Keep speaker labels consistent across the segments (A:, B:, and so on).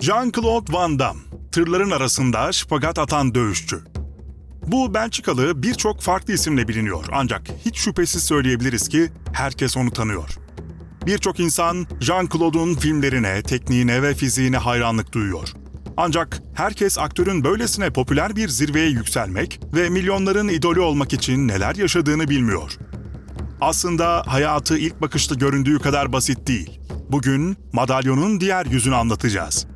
A: Jean-Claude Van Damme, tırların arasında şpagat atan dövüşçü. Bu Belçikalı birçok farklı isimle biliniyor ancak hiç şüphesiz söyleyebiliriz ki herkes onu tanıyor. Birçok insan Jean-Claude'un filmlerine, tekniğine ve fiziğine hayranlık duyuyor. Ancak herkes aktörün böylesine popüler bir zirveye yükselmek ve milyonların idolü olmak için neler yaşadığını bilmiyor. Aslında hayatı ilk bakışta göründüğü kadar basit değil. Bugün madalyonun diğer yüzünü anlatacağız.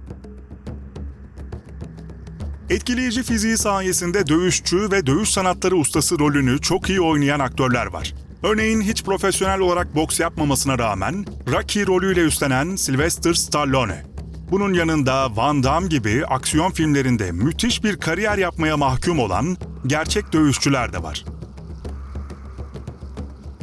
A: Etkileyici fiziği sayesinde dövüşçü ve dövüş sanatları ustası rolünü çok iyi oynayan aktörler var. Örneğin hiç profesyonel olarak boks yapmamasına rağmen Rocky rolüyle üstlenen Sylvester Stallone. Bunun yanında Van Damme gibi aksiyon filmlerinde müthiş bir kariyer yapmaya mahkum olan gerçek dövüşçüler de var.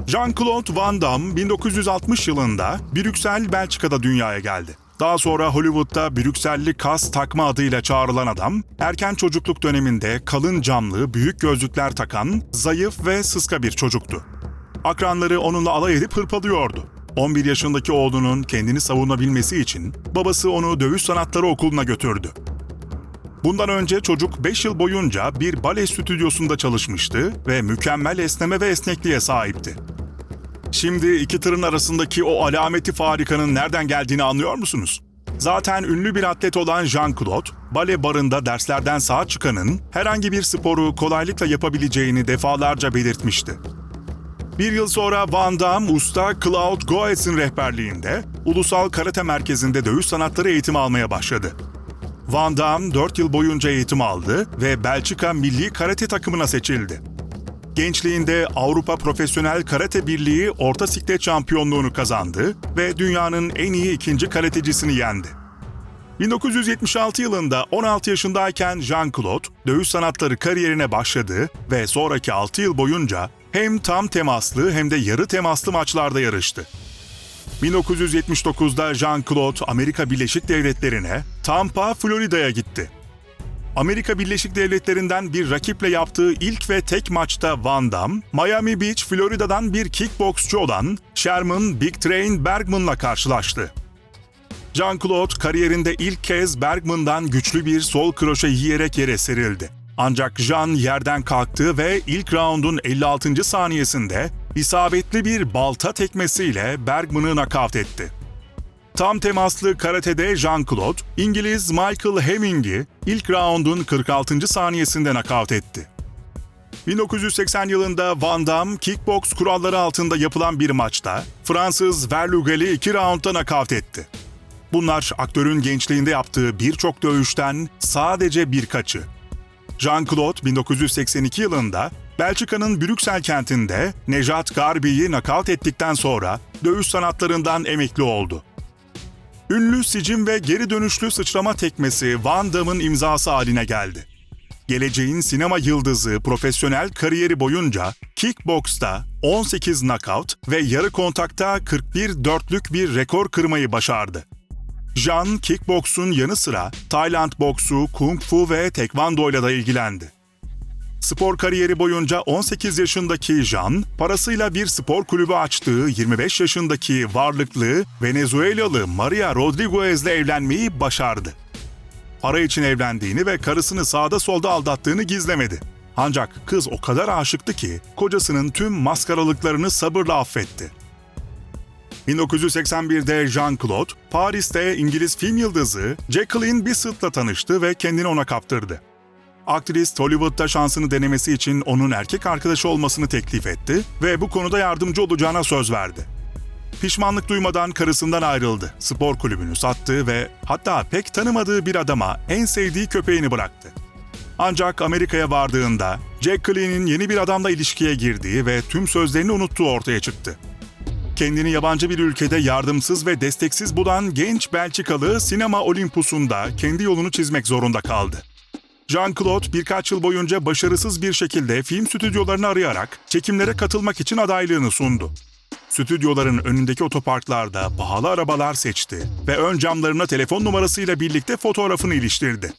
A: Jean-Claude Van Damme 1960 yılında Brüksel, Belçika'da dünyaya geldi. Daha sonra Hollywood'da Brükselli kas takma adıyla çağrılan adam, erken çocukluk döneminde kalın camlı, büyük gözlükler takan, zayıf ve sıska bir çocuktu. Akranları onunla alay edip hırpalıyordu. 11 yaşındaki oğlunun kendini savunabilmesi için babası onu dövüş sanatları okuluna götürdü. Bundan önce çocuk 5 yıl boyunca bir bale stüdyosunda çalışmıştı ve mükemmel esneme ve esnekliğe sahipti. Şimdi iki tırın arasındaki o alameti farikanın nereden geldiğini anlıyor musunuz? Zaten ünlü bir atlet olan Jean-Claude, bale barında derslerden sağ çıkanın herhangi bir sporu kolaylıkla yapabileceğini defalarca belirtmişti. Bir yıl sonra Van Damme usta Claude Goetz'in rehberliğinde Ulusal Karate Merkezi'nde dövüş sanatları eğitimi almaya başladı. Van Damme 4 yıl boyunca eğitim aldı ve Belçika milli karate takımına seçildi. Gençliğinde Avrupa Profesyonel Karate Birliği Orta Siklet Şampiyonluğunu kazandı ve dünyanın en iyi ikinci karatecisini yendi. 1976 yılında 16 yaşındayken Jean-Claude dövüş sanatları kariyerine başladı ve sonraki 6 yıl boyunca hem tam temaslı hem de yarı temaslı maçlarda yarıştı. 1979'da Jean-Claude Amerika Birleşik Devletleri'ne Tampa, Florida'ya gitti. Amerika Birleşik Devletleri'nden bir rakiple yaptığı ilk ve tek maçta Van Damme, Miami Beach, Florida'dan bir kickboksçu olan Sherman Big Train Bergman'la karşılaştı. Jean-Claude kariyerinde ilk kez Bergman'dan güçlü bir sol kroşe yiyerek yere serildi. Ancak Jean yerden kalktı ve ilk raundun 56. saniyesinde isabetli bir balta tekmesiyle Bergman'ı nakavt etti. Tam temaslı karatede Jean-Claude, İngiliz Michael Hemming'i ilk raundun 46. saniyesinde nakavt etti. 1980 yılında Van Damme kickbox kuralları altında yapılan bir maçta Fransız Verlugel'i iki raundda nakavt etti. Bunlar aktörün gençliğinde yaptığı birçok dövüşten sadece birkaçı. Jean-Claude 1982 yılında Belçika'nın Brüksel kentinde Nejat Garbi'yi nakavt ettikten sonra dövüş sanatlarından emekli oldu. Ünlü sicim ve geri dönüşlü sıçrama tekmesi Van Damme'ın imzası haline geldi. Geleceğin sinema yıldızı profesyonel kariyeri boyunca kickboksta 18 knockout ve yarı kontakta 41 dörtlük bir rekor kırmayı başardı. Jean, kickboksun yanı sıra Tayland boksu, kung fu ve tekvando ile de ilgilendi. Spor kariyeri boyunca 18 yaşındaki Jean, parasıyla bir spor kulübü açtığı 25 yaşındaki varlıklı Venezuelalı Maria Rodriguez'le evlenmeyi başardı. Para için evlendiğini ve karısını sağda solda aldattığını gizlemedi. Ancak kız o kadar aşıktı ki kocasının tüm maskaralıklarını sabırla affetti. 1981'de Jean-Claude, Paris'te İngiliz film yıldızı Jacqueline Bissett'la tanıştı ve kendini ona kaptırdı. Aktris Hollywood'da şansını denemesi için onun erkek arkadaşı olmasını teklif etti ve bu konuda yardımcı olacağına söz verdi. Pişmanlık duymadan karısından ayrıldı, spor kulübünü sattı ve hatta pek tanımadığı bir adama en sevdiği köpeğini bıraktı. Ancak Amerika'ya vardığında Jacqueline'in yeni bir adamla ilişkiye girdiği ve tüm sözlerini unuttuğu ortaya çıktı kendini yabancı bir ülkede yardımsız ve desteksiz bulan genç Belçikalı sinema olimpusunda kendi yolunu çizmek zorunda kaldı. Jean-Claude birkaç yıl boyunca başarısız bir şekilde film stüdyolarını arayarak çekimlere katılmak için adaylığını sundu. Stüdyoların önündeki otoparklarda pahalı arabalar seçti ve ön camlarına telefon numarasıyla birlikte fotoğrafını iliştirdi.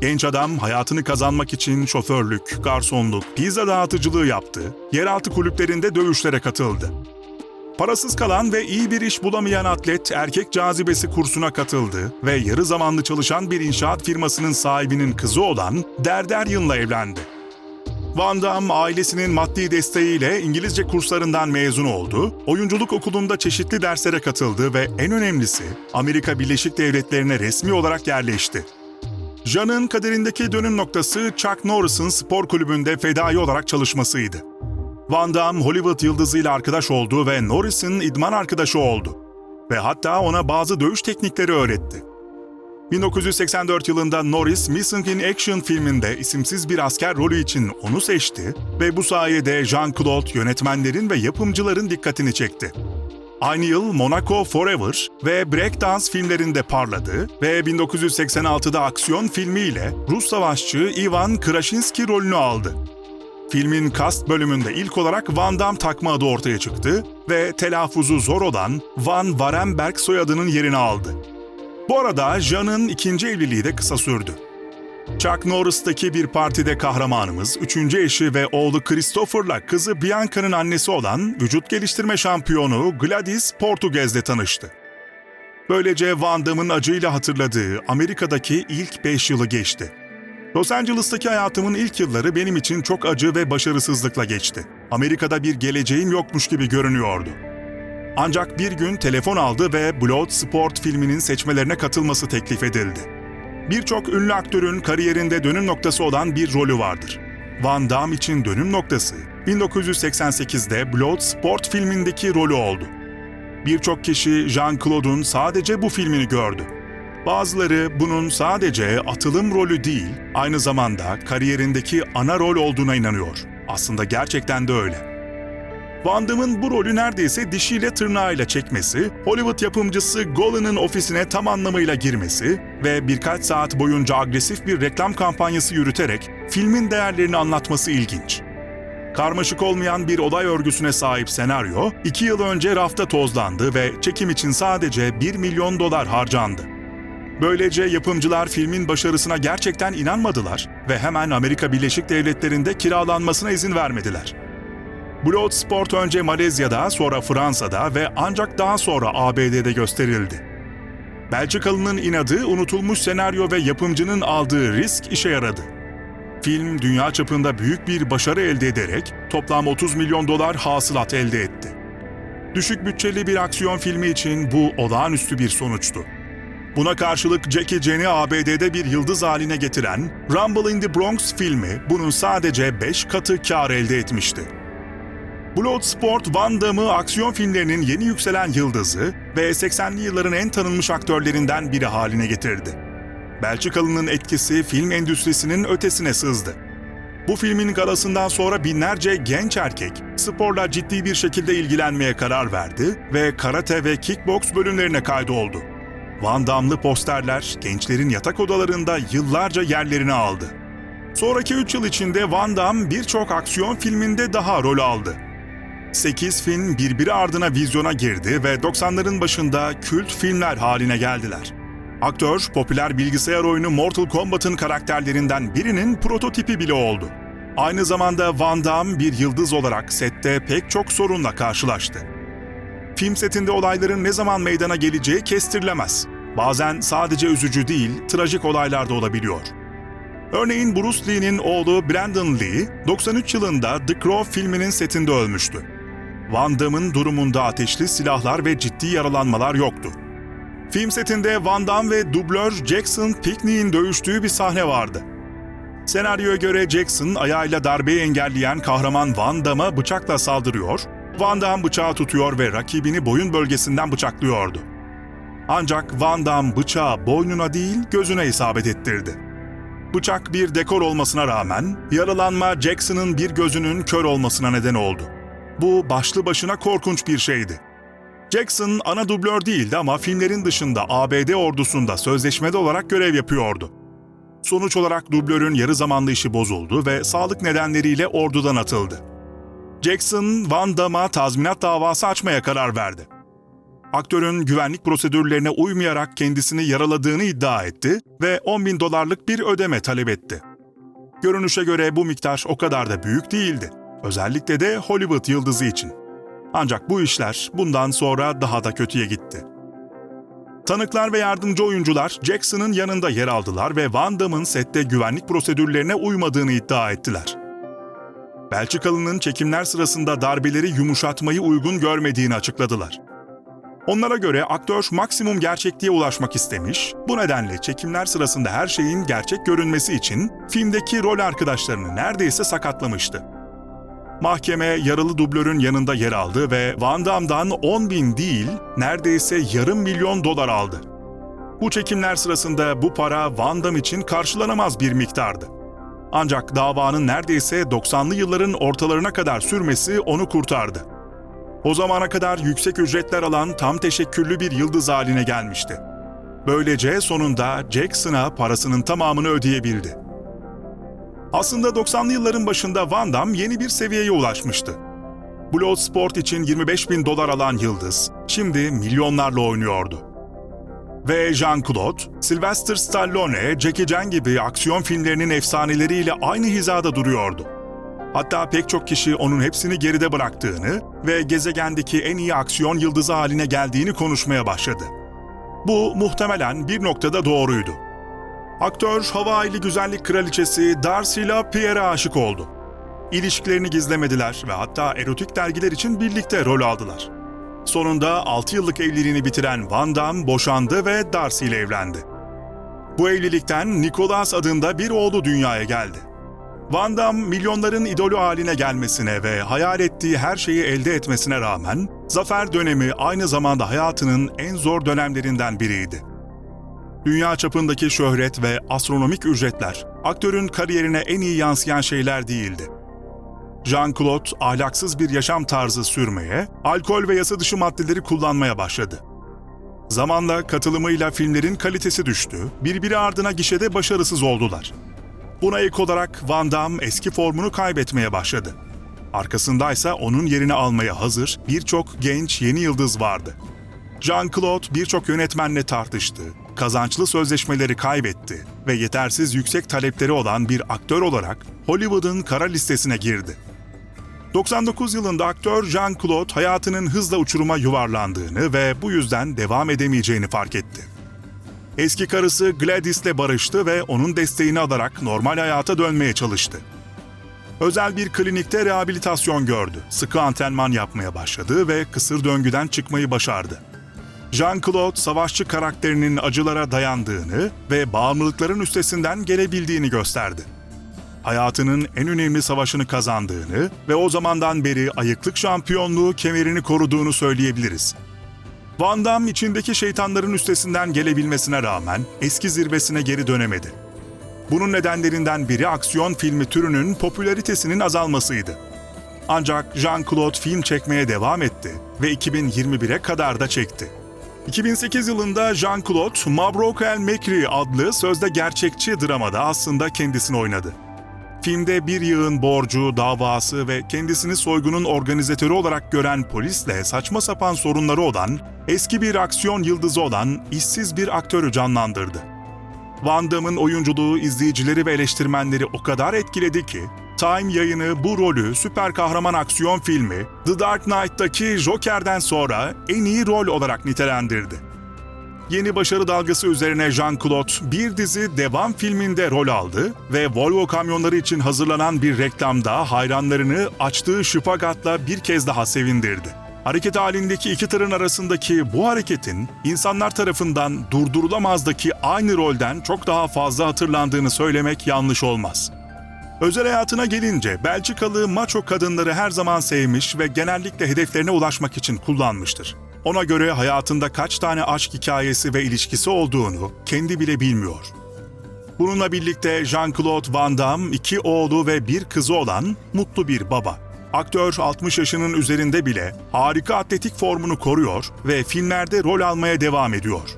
A: Genç adam hayatını kazanmak için şoförlük, garsonluk, pizza dağıtıcılığı yaptı, yeraltı kulüplerinde dövüşlere katıldı. Parasız kalan ve iyi bir iş bulamayan atlet erkek cazibesi kursuna katıldı ve yarı zamanlı çalışan bir inşaat firmasının sahibinin kızı olan Derderyon'la evlendi. Van Damme ailesinin maddi desteğiyle İngilizce kurslarından mezun oldu, oyunculuk okulunda çeşitli derslere katıldı ve en önemlisi Amerika Birleşik Devletleri'ne resmi olarak yerleşti. Jean'ın kaderindeki dönüm noktası Chuck Norris'ın spor kulübünde fedai olarak çalışmasıydı. Van Damme Hollywood yıldızıyla arkadaş oldu ve Norris'in idman arkadaşı oldu. Ve hatta ona bazı dövüş teknikleri öğretti. 1984 yılında Norris Missing in Action filminde isimsiz bir asker rolü için onu seçti ve bu sayede Jean-Claude yönetmenlerin ve yapımcıların dikkatini çekti. Aynı yıl Monaco Forever ve Breakdance filmlerinde parladı ve 1986'da aksiyon filmiyle Rus savaşçı Ivan Krashinski rolünü aldı. Filmin kast bölümünde ilk olarak Van Damme takma adı ortaya çıktı ve telaffuzu zor olan Van Varenberg soyadının yerini aldı. Bu arada Jean'ın ikinci evliliği de kısa sürdü. Chuck Norris'taki bir partide kahramanımız, üçüncü eşi ve oğlu Christopher'la kızı Bianca'nın annesi olan vücut geliştirme şampiyonu Gladys Portuguez'le tanıştı. Böylece Van Damme'ın acıyla hatırladığı Amerika'daki ilk beş yılı geçti. Los Angeles'taki hayatımın ilk yılları benim için çok acı ve başarısızlıkla geçti. Amerika'da bir geleceğim yokmuş gibi görünüyordu. Ancak bir gün telefon aldı ve Blood Sport filminin seçmelerine katılması teklif edildi. Birçok ünlü aktörün kariyerinde dönüm noktası olan bir rolü vardır. Van Damme için dönüm noktası 1988'de Blood Sport filmindeki rolü oldu. Birçok kişi Jean-Claude'un sadece bu filmini gördü. Bazıları bunun sadece atılım rolü değil, aynı zamanda kariyerindeki ana rol olduğuna inanıyor. Aslında gerçekten de öyle. Van bu rolü neredeyse dişiyle tırnağıyla çekmesi, Hollywood yapımcısı Golan'ın ofisine tam anlamıyla girmesi ve birkaç saat boyunca agresif bir reklam kampanyası yürüterek filmin değerlerini anlatması ilginç. Karmaşık olmayan bir olay örgüsüne sahip senaryo, iki yıl önce rafta tozlandı ve çekim için sadece 1 milyon dolar harcandı. Böylece yapımcılar filmin başarısına gerçekten inanmadılar ve hemen Amerika Birleşik Devletleri'nde kiralanmasına izin vermediler. Bloodsport önce Malezya'da, sonra Fransa'da ve ancak daha sonra ABD'de gösterildi. Belçikalı'nın inadı, unutulmuş senaryo ve yapımcının aldığı risk işe yaradı. Film dünya çapında büyük bir başarı elde ederek toplam 30 milyon dolar hasılat elde etti. Düşük bütçeli bir aksiyon filmi için bu olağanüstü bir sonuçtu. Buna karşılık Jackie Chan'i ABD'de bir yıldız haline getiren Rumble in the Bronx filmi bunun sadece 5 katı kar elde etmişti. Bloodsport, Van Damme'ı aksiyon filmlerinin yeni yükselen yıldızı ve 80'li yılların en tanınmış aktörlerinden biri haline getirdi. Belçikalı'nın etkisi film endüstrisinin ötesine sızdı. Bu filmin galasından sonra binlerce genç erkek sporla ciddi bir şekilde ilgilenmeye karar verdi ve karate ve kickbox bölümlerine kaydoldu. Van Damme'lı posterler gençlerin yatak odalarında yıllarca yerlerini aldı. Sonraki 3 yıl içinde Van Damme birçok aksiyon filminde daha rol aldı. 8 film birbiri ardına vizyona girdi ve 90'ların başında kült filmler haline geldiler. Aktör, popüler bilgisayar oyunu Mortal Kombat'ın karakterlerinden birinin prototipi bile oldu. Aynı zamanda Van Damme bir yıldız olarak sette pek çok sorunla karşılaştı. Film setinde olayların ne zaman meydana geleceği kestirilemez. Bazen sadece üzücü değil, trajik olaylar da olabiliyor. Örneğin Bruce Lee'nin oğlu Brandon Lee, 93 yılında The Crow filminin setinde ölmüştü. Van Damme'ın durumunda ateşli silahlar ve ciddi yaralanmalar yoktu. Film setinde Van Damme ve dublör Jackson Pinkney'in dövüştüğü bir sahne vardı. Senaryoya göre Jackson ayağıyla darbeyi engelleyen kahraman Van Damme'a bıçakla saldırıyor, Van Damme bıçağı tutuyor ve rakibini boyun bölgesinden bıçaklıyordu. Ancak Van Damme bıçağı boynuna değil gözüne isabet ettirdi. Bıçak bir dekor olmasına rağmen yaralanma Jackson'ın bir gözünün kör olmasına neden oldu. Bu başlı başına korkunç bir şeydi. Jackson ana dublör değildi ama filmlerin dışında ABD ordusunda sözleşmeli olarak görev yapıyordu. Sonuç olarak dublörün yarı zamanlı işi bozuldu ve sağlık nedenleriyle ordudan atıldı. Jackson, Van Damme'a tazminat davası açmaya karar verdi. Aktörün güvenlik prosedürlerine uymayarak kendisini yaraladığını iddia etti ve 10 bin dolarlık bir ödeme talep etti. Görünüşe göre bu miktar o kadar da büyük değildi. Özellikle de Hollywood yıldızı için. Ancak bu işler bundan sonra daha da kötüye gitti. Tanıklar ve yardımcı oyuncular Jackson'ın yanında yer aldılar ve Van Damme'ın sette güvenlik prosedürlerine uymadığını iddia ettiler. Belçikalı'nın çekimler sırasında darbeleri yumuşatmayı uygun görmediğini açıkladılar. Onlara göre aktör maksimum gerçekliğe ulaşmak istemiş, bu nedenle çekimler sırasında her şeyin gerçek görünmesi için filmdeki rol arkadaşlarını neredeyse sakatlamıştı. Mahkeme yaralı dublörün yanında yer aldı ve Van Damme'dan 10 bin değil, neredeyse yarım milyon dolar aldı. Bu çekimler sırasında bu para Van Damme için karşılanamaz bir miktardı. Ancak davanın neredeyse 90'lı yılların ortalarına kadar sürmesi onu kurtardı. O zamana kadar yüksek ücretler alan tam teşekküllü bir yıldız haline gelmişti. Böylece sonunda Jackson'a parasının tamamını ödeyebildi. Aslında 90'lı yılların başında Van Damme yeni bir seviyeye ulaşmıştı. Bloodsport için 25 bin dolar alan Yıldız, şimdi milyonlarla oynuyordu. Ve Jean-Claude, Sylvester Stallone, Jackie Chan gibi aksiyon filmlerinin efsaneleriyle aynı hizada duruyordu. Hatta pek çok kişi onun hepsini geride bıraktığını ve gezegendeki en iyi aksiyon yıldızı haline geldiğini konuşmaya başladı. Bu muhtemelen bir noktada doğruydu. Aktör Hawaii'li güzellik kraliçesi Darcy ile Pierre'e aşık oldu. İlişkilerini gizlemediler ve hatta erotik dergiler için birlikte rol aldılar. Sonunda 6 yıllık evliliğini bitiren Van Damme boşandı ve Darcy ile evlendi. Bu evlilikten Nicholas adında bir oğlu dünyaya geldi. Van Damme milyonların idolü haline gelmesine ve hayal ettiği her şeyi elde etmesine rağmen zafer dönemi aynı zamanda hayatının en zor dönemlerinden biriydi. Dünya çapındaki şöhret ve astronomik ücretler aktörün kariyerine en iyi yansıyan şeyler değildi. Jean-Claude ahlaksız bir yaşam tarzı sürmeye, alkol ve yasa dışı maddeleri kullanmaya başladı. Zamanla katılımıyla filmlerin kalitesi düştü, birbiri ardına gişede başarısız oldular. Buna ek olarak Van Damme eski formunu kaybetmeye başladı. Arkasındaysa onun yerini almaya hazır birçok genç yeni yıldız vardı. Jean-Claude birçok yönetmenle tartıştı, kazançlı sözleşmeleri kaybetti ve yetersiz yüksek talepleri olan bir aktör olarak Hollywood'un kara listesine girdi. 99 yılında aktör Jean-Claude hayatının hızla uçuruma yuvarlandığını ve bu yüzden devam edemeyeceğini fark etti. Eski karısı Gladys'le barıştı ve onun desteğini alarak normal hayata dönmeye çalıştı. Özel bir klinikte rehabilitasyon gördü, sıkı antrenman yapmaya başladı ve kısır döngüden çıkmayı başardı. Jean-Claude savaşçı karakterinin acılara dayandığını ve bağımlılıkların üstesinden gelebildiğini gösterdi. Hayatının en önemli savaşını kazandığını ve o zamandan beri ayıklık şampiyonluğu kemerini koruduğunu söyleyebiliriz. Van Damme içindeki şeytanların üstesinden gelebilmesine rağmen eski zirvesine geri dönemedi. Bunun nedenlerinden biri aksiyon filmi türünün popülaritesinin azalmasıydı. Ancak Jean-Claude film çekmeye devam etti ve 2021'e kadar da çekti. 2008 yılında Jean-Claude Mabrok El Mekri adlı sözde gerçekçi dramada aslında kendisini oynadı. Filmde bir yığın borcu, davası ve kendisini soygunun organizatörü olarak gören polisle saçma sapan sorunları olan, eski bir aksiyon yıldızı olan işsiz bir aktörü canlandırdı. Van Damme'ın oyunculuğu izleyicileri ve eleştirmenleri o kadar etkiledi ki, Time yayını bu rolü süper kahraman aksiyon filmi The Dark Knight'taki Joker'den sonra en iyi rol olarak nitelendirdi. Yeni başarı dalgası üzerine Jean-Claude bir dizi devam filminde rol aldı ve Volvo kamyonları için hazırlanan bir reklamda hayranlarını açtığı şıpagatla bir kez daha sevindirdi. Hareket halindeki iki tırın arasındaki bu hareketin insanlar tarafından durdurulamazdaki aynı rolden çok daha fazla hatırlandığını söylemek yanlış olmaz. Özel hayatına gelince Belçikalı maço kadınları her zaman sevmiş ve genellikle hedeflerine ulaşmak için kullanmıştır. Ona göre hayatında kaç tane aşk hikayesi ve ilişkisi olduğunu kendi bile bilmiyor. Bununla birlikte Jean-Claude Van Damme iki oğlu ve bir kızı olan mutlu bir baba. Aktör 60 yaşının üzerinde bile harika atletik formunu koruyor ve filmlerde rol almaya devam ediyor.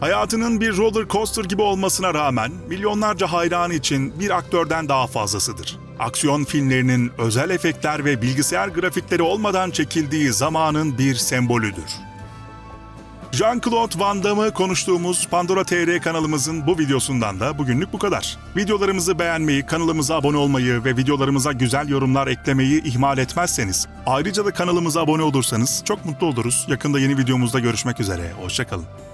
A: Hayatının bir roller coaster gibi olmasına rağmen milyonlarca hayranı için bir aktörden daha fazlasıdır. Aksiyon filmlerinin özel efektler ve bilgisayar grafikleri olmadan çekildiği zamanın bir sembolüdür. Jean-Claude Van Damme'ı konuştuğumuz Pandora TR kanalımızın bu videosundan da bugünlük bu kadar. Videolarımızı beğenmeyi, kanalımıza abone olmayı ve videolarımıza güzel yorumlar eklemeyi ihmal etmezseniz, ayrıca da kanalımıza abone olursanız çok mutlu oluruz. Yakında yeni videomuzda görüşmek üzere. Hoşçakalın.